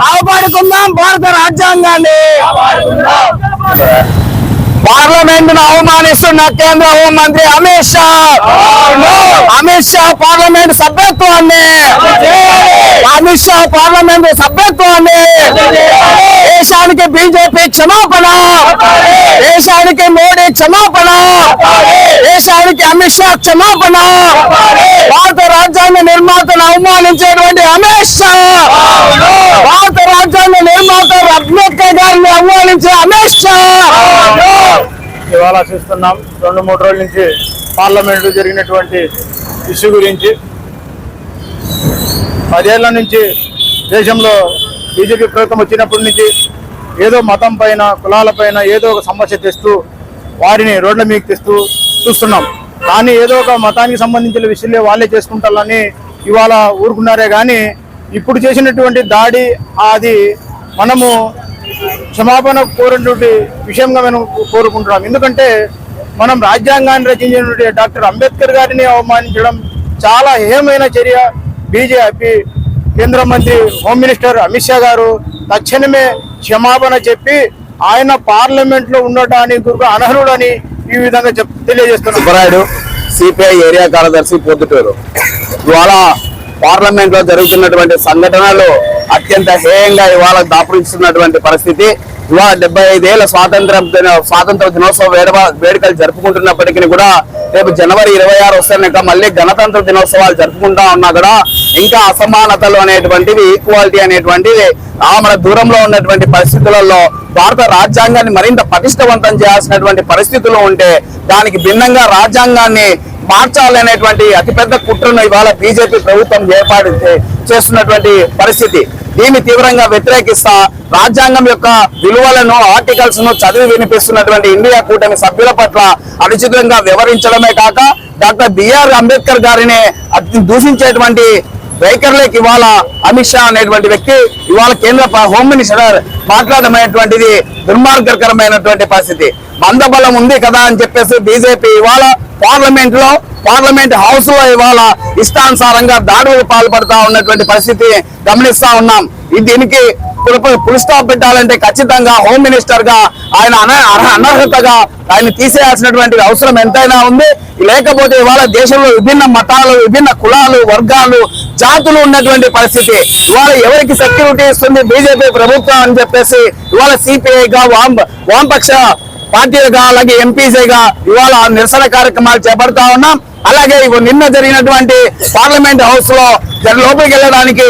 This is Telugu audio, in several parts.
కాపాడుకుందాం భారత రాజ్యాంగాన్ని. పార్లమెంట్ను అవమానిస్తున్న కేంద్ర హోంమంత్రి అమిత్ షా. అమిత్ షా పార్లమెంట్ సభ్యత్వాన్ని. అమిత్ షా పార్లమెంట్ సభ్యత్వాన్ని. దేశానికి బీజేపీ క్షమాపణ. దేశానికి మోడీ క్షమాపణ. దేశానికి అమిత్ షా క్షమాపణ. భారత రాజ్యాంగ నిర్మాతను అవమానించేటువంటి అమిత్ షా భారత రాజ్యాంగ నిర్మాత అంబేద్కర్ నుంచి అమిత్ షా ఇవాళ చూస్తున్నాం రెండు మూడు రోజుల నుంచి పార్లమెంట్ జరిగినటువంటి ఇష్యూ గురించి. పదేళ్ళ నుంచి దేశంలో బీజేపీ ప్రభుత్వం వచ్చినప్పటి నుంచి ఏదో మతం పైన కులాల పైన ఏదో ఒక సమస్య తెస్తూ వారిని రోడ్ల మీకు తెస్తూ చూస్తున్నాం. కానీ ఏదో ఒక మతానికి సంబంధించిన విషయాలే వాళ్ళే చేసుకుంటారని ఇవాళ ఊరుకున్నారే కానీ ఇప్పుడు చేసినటువంటి దాడి అది మనము క్షమాపణ కోరినటువంటి విషయంగా మేము కోరుకుంటున్నాం. ఎందుకంటే మనం రాజ్యాంగాన్ని రచించినటువంటి డాక్టర్ అంబేద్కర్ గారిని అవమానించడం చాలా హేయమైన చర్య. బీజేపీ కేంద్ర మంత్రి హోమ్ మినిస్టర్ అమిత్ షా గారు తక్షణమే క్షమాపణ చెప్పి ఆయన పార్లమెంట్లో ఉండటానికి అనర్హుడని ఈ విధంగా చెప్ తెలియజేస్తున్నారు. సుబ్బరాయుడు సిపిఐ ఏరియా కార్యదర్శి పొద్దుటూరు ఇవాళ పార్లమెంట్లో జరుగుతున్నటువంటి సంఘటనలు అత్యంత హేయంగా ఇవాళ దాపురించున్నటువంటి పరిస్థితి. ఇవాళ డెబ్బై ఐదేళ్ళ స్వాతంత్ర దిన- స్వాతంత్ర దినోత్సవ వేడవ వేడుకలు జరుపుకుంటున్నప్పటికీ కూడా రేపు జనవరి ఇరవై ఆరు వస్తున్నాక మళ్ళీ గణతంత్ర దినోత్సవాలు జరుపుకుంటా ఉన్నా కూడా ఇంకా అసమానతలు అనేటువంటివి ఈక్వాలిటీ అనేటువంటివి ఆ మన దూరంలో ఉన్నటువంటి పరిస్థితులలో భారత రాజ్యాంగాన్ని మరింత పటిష్టవంతం చేయాల్సినటువంటి పరిస్థితులు ఉంటే దానికి భిన్నంగా రాజ్యాంగాన్ని మార్చాలనేటువంటి అతిపెద్ద కుట్రను ఇవాళ బీజేపీ ప్రభుత్వం ఏర్పాటు చేస్తున్నటువంటి పరిస్థితి. దీన్ని తీవ్రంగా వ్యతిరేకిస్తా రాజ్యాంగం యొక్క విలువలను ఆర్టికల్స్ను చదివి వినిపిస్తున్నటువంటి ఇండియా కూటమి సభ్యుల పట్ల అనుచితంగా వ్యవహరించడమే కాక డాక్టర్ బిఆర్ అంబేద్కర్ గారిని దూషించేటువంటి వైఖరిలోకి ఇవాళ అమిత్ షా అనేటువంటి వ్యక్తి ఇవాళ కేంద్ర హోమ్ మినిస్టర్ మాట్లాడమైనటువంటిది దుర్మార్గకరమైనటువంటి పరిస్థితి. మందబలం ఉంది కదా అని చెప్పేసి బీజేపీ ఇవాళ పార్లమెంట్లో పార్లమెంట్ హౌస్లో ఇవాళ ఇష్టానుసారంగా దాడులకు పాల్పడతా ఉన్నటువంటి పరిస్థితి గమనిస్తా ఉన్నాం. దీనికి పుల్ స్టాప్ పెట్టాలంటే ఖచ్చితంగా హోమ్ మినిస్టర్గా ఆయన అన- అనర్హతగా ఆయన తీసేయాల్సినటువంటి అవసరం ఎంతైనా ఉంది. లేకపోతే ఇవాళ దేశంలో విభిన్న మతాలు విభిన్న కులాలు వర్గాలు జాతులు ఉన్నటువంటి పరిస్థితి. ఇవాళ ఎవరికి సెక్యూరిటీ ఇస్తుంది? బీజేపీ ప్రభుత్వం అని చెప్పేసి ఇవాళ సిపిఐ గా వామపక్ష పార్టీలుగా అలాగే ఎంపీసీగా ఇవాళ నిరసన కార్యక్రమాలు చేపడతా ఉన్నాం. అలాగే నిన్న జరిగినటువంటి పార్లమెంట్ హౌస్లో లోపలికి వెళ్ళడానికి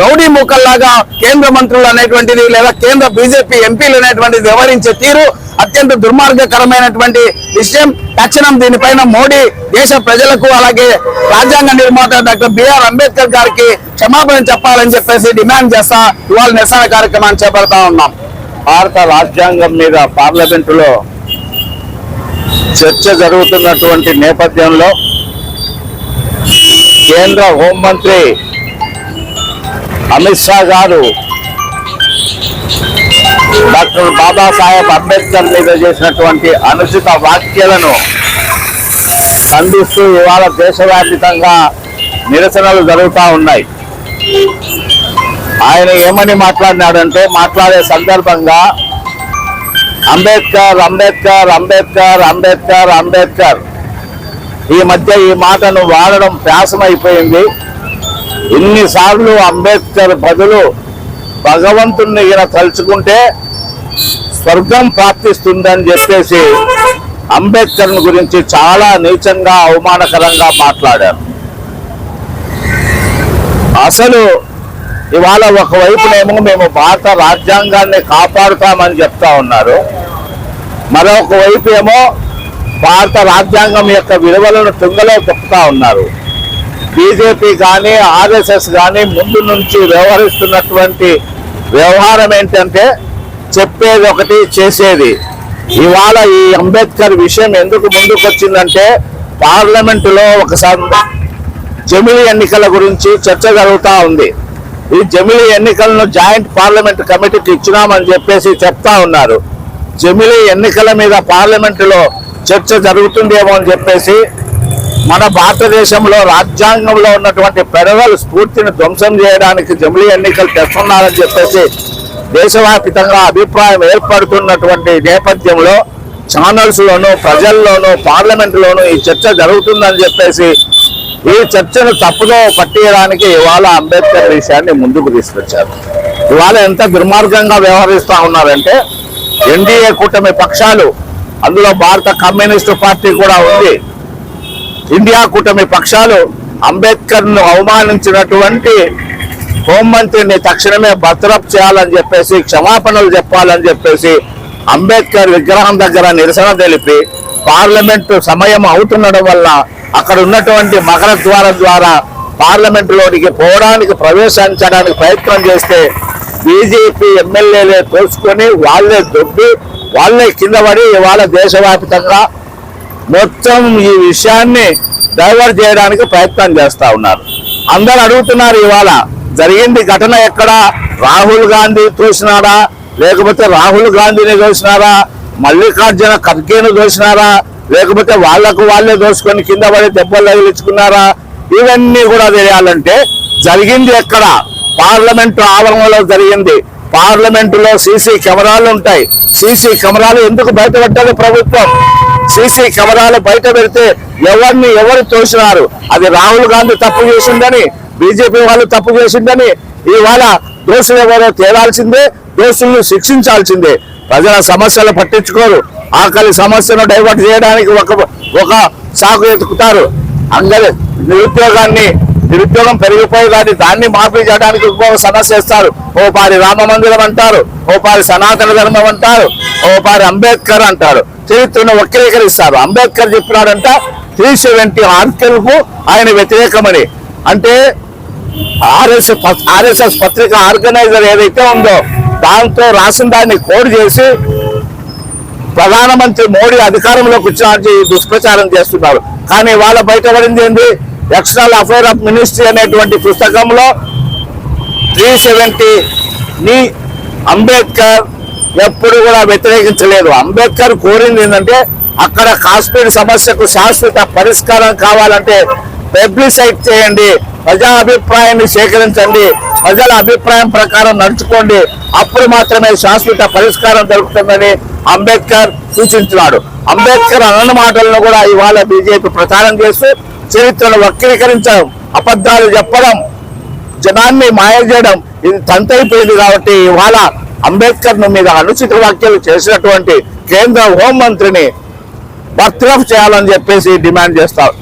రౌడీ ముక్కల్లాగా కేంద్ర మంత్రులు అనేటువంటిది లేదా కేంద్ర బీజేపీ ఎంపీలు అనేటువంటిది వ్యవహరించే తీరు అత్యంత దుర్మార్గకరమైనటువంటి విషయం. తక్షణం దీనిపైన మోడీ దేశ ప్రజలకు అలాగే రాజ్యాంగ నిర్మాత డాక్టర్ బిఆర్ అంబేద్కర్ గారికి క్షమాపణ చెప్పాలని చెప్పేసి డిమాండ్ చేస్తా ఇవాళ నిరసన కార్యక్రమాన్ని చేపడతా ఉన్నాం. భారత రాజ్యాంగం మీద పార్లమెంటులో చర్చ జరుగుతున్నటువంటి నేపథ్యంలో కేంద్ర హోంమంత్రి అమిత్ షా గారు డాక్టర్ బాబాసాహెబ్ అంబేద్కర్ మీద చేసినటువంటి అనుచిత వ్యాఖ్యలను ఖండిస్తూ ఇవాళ దేశవ్యాప్తంగా నిరసనలు జరుగుతూ ఉన్నాయి. ఆయన ఏమని మాట్లాడినాడంటే మాట్లాడే సందర్భంగా అంబేద్కర్ అంబేద్కర్ అంబేద్కర్ అంబేద్కర్ అంబేద్కర్. ఈ మధ్య ఈ మాటను వాడడం అయిపోయింది ఇన్నిసార్లు అంబేద్కర్ బదులు భగవంతుణ్ణి ఈయన తలుచుకుంటే స్వర్గం ప్రాప్తిస్తుందని చెప్పేసి అంబేద్కర్ గురించి చాలా నీచంగా అవమానకరంగా మాట్లాడారు. అసలు ఇవాళ ఒకవైపునేమో మేము భారత రాజ్యాంగాన్ని కాపాడుతామని చెప్తా ఉన్నారు. మరొక వైపు ఏమో భారత రాజ్యాంగం యొక్క విలువలను తుంగలో తొక్కుతా ఉన్నారు. బీజేపీ కానీ ఆర్ఎస్ఎస్ కానీ ముందు నుంచి వ్యవహరిస్తున్నటువంటి వ్యవహారం ఏంటంటే చెప్పేది ఒకటి చేసేది. ఇవాళ ఈ అంబేద్కర్ విషయం ఎందుకు ముందుకు వచ్చిందంటే పార్లమెంటులో ఒకసారి జమిలి ఎన్నికల గురించి చర్చ జరుగుతూ ఉంది. ఈ జమిలీ ఎన్నికలను జాయింట్ పార్లమెంట్ కమిటీకి ఇచ్చినామని చెప్పేసి చెప్తా ఉన్నారు. జమిలీ ఎన్నికల మీద పార్లమెంటులో చర్చ జరుగుతుందేమో అని చెప్పేసి మన భారతదేశంలో రాజ్యాంగంలో ఉన్నటువంటి పెరగల స్ఫూర్తిని ధ్వంసం చేయడానికి జమిలీ ఎన్నికలు తెస్తున్నారని చెప్పేసి దేశవ్యాప్తంగా అభిప్రాయం ఏర్పడుతున్నటువంటి నేపథ్యంలో ఛానల్స్లోనూ ప్రజల్లోనూ పార్లమెంట్లోనూ ఈ చర్చ జరుగుతుందని చెప్పేసి ఈ చర్చను తప్పుదో పట్టేయడానికి ఇవాళ అంబేద్కర్ విషయాన్ని ముందుకు తీసుకొచ్చారు. ఇవాళ ఎంత దుర్మార్గంగా వ్యవహరిస్తా ఉన్నారంటే ఎన్డీఏ కూటమి పక్షాలు అందులో భారత కమ్యూనిస్టు పార్టీ కూడా ఉంది. ఇండియా కూటమి పక్షాలు అంబేద్కర్ను అవమానించినటువంటి హోంమంత్రిని తక్షణమే బర్తరఫ్ చేయాలని చెప్పేసి క్షమాపణలు చెప్పాలని చెప్పేసి అంబేద్కర్ విగ్రహం దగ్గర నిరసన తెలిపి పార్లమెంటు సమయం అవుతుండడం వల్ల అక్కడ ఉన్నటువంటి మకర ద్వారం ద్వారా పార్లమెంటులోనికి పోవడానికి ప్రవేశించడానికి ప్రయత్నం చేస్తే బీజేపీ ఎమ్మెల్యేలే తోసుకొని వాళ్ళే దొబ్బి వాళ్ళే కింద పడి ఇవాళ దేశవ్యాప్తంగా మొత్తం ఈ విషయాన్ని డైవర్ట్ చేయడానికి ప్రయత్నం చేస్తూ ఉన్నారు. అందరు అడుగుతున్నారు ఇవాళ జరిగింది ఘటన ఎక్కడ? రాహుల్ గాంధీ చూసినారా లేకపోతే రాహుల్ గాంధీని చూసినారా మల్లికార్జున ఖర్గేను చూసినారా లేకపోతే వాళ్ళకు వాళ్ళే దోసుకొని కింద పడి దెబ్బలు తగిలించుకున్నారా? ఇవన్నీ కూడా తెలియాలంటే జరిగింది ఎక్కడ? పార్లమెంటు ఆవరణలో జరిగింది. పార్లమెంటులో సీసీ కెమెరాలు ఉంటాయి. సీసీ కెమెరాలు ఎందుకు బయటపెట్టాలి ప్రభుత్వం? సీసీ కెమెరాలు బయట పెడితే ఎవరిని ఎవరు తోసినారు? అది రాహుల్ గాంధీ తప్పు చేసిందని బీజేపీ వాళ్ళు తప్పు చేసిందని ఇవాళ దోషులు ఎవరో తేలాల్సిందే. దోషులను శిక్షించాల్సిందే. ప్రజల సమస్యలు పట్టించుకోరు. ఆకలి సమస్యను డైవర్ట్ చేయడానికి ఒక ఒక సాకు ఎత్తుకుతారు అందరి నిరుద్యోగాన్ని నిరుద్యోగం పెరిగిపోయి కానీ దాన్ని మాఫీ చేయడానికి ఇంకొక సమస్య ఇస్తారు ఓ పారి రామ మందిరం అంటారు. ఓ పారి సనాతన ధర్మం అంటారు. ఓ పారి అంబేద్కర్ అంటారు. చరిత్రను వక్రీకరిస్తారు. అంబేద్కర్ చెప్పినాడంట త్రీ సెవెంటీ ఆర్టికల్కు ఆయన వ్యతిరేకమని. అంటే ఆర్ఎస్ఎస్ ఆర్ఎస్ఎస్ పత్రిక ఆర్గనైజర్ ఏదైతే ఉందో దాంతో రాసిన దాన్ని కోడ్ చేసి ప్రధానమంత్రి మోడీ అధికారంలోకి వచ్చినట్టు దుష్ప్రచారం చేస్తున్నారు. కానీ వాళ్ళ బయటపడింది ఏంటి ఎక్స్టర్నల్ అఫైర్ ఆఫ్ మినిస్ట్రీ అనేటువంటి పుస్తకంలో త్రీ సెవెంటీ ని అంబేద్కర్ ఎప్పుడు కూడా వ్యతిరేకించలేదు. అంబేద్కర్ కోరింది ఏంటంటే అక్కడ కాశ్మీర్ సమస్యకు శాశ్వత పరిష్కారం కావాలంటే పబ్లిసైట్ చేయండి. ప్రజా అభిప్రాయాన్ని సేకరించండి. ప్రజల అభిప్రాయం ప్రకారం నడుచుకోండి. అప్పుడు మాత్రమే శాశ్వత పరిష్కారం దొరుకుతుందని అంబేద్కర్ సూచించినాడు. అంబేద్కర్ అన్న మాటలను కూడా ఇవాళ బీజేపీ ప్రచారం చేస్తూ చరిత్రను వక్రీకరించడం అబద్ధాలు చెప్పడం జనాన్ని మాయ చేయడం ఇది తంతైపోయింది కాబట్టి ఇవాళ అంబేద్కర్ మీద అనుచిత వ్యాఖ్యలు చేసినటువంటి కేంద్ర హోంమంత్రిని బర్తరఫ్ చేయాలని చెప్పేసి డిమాండ్ చేస్తారు.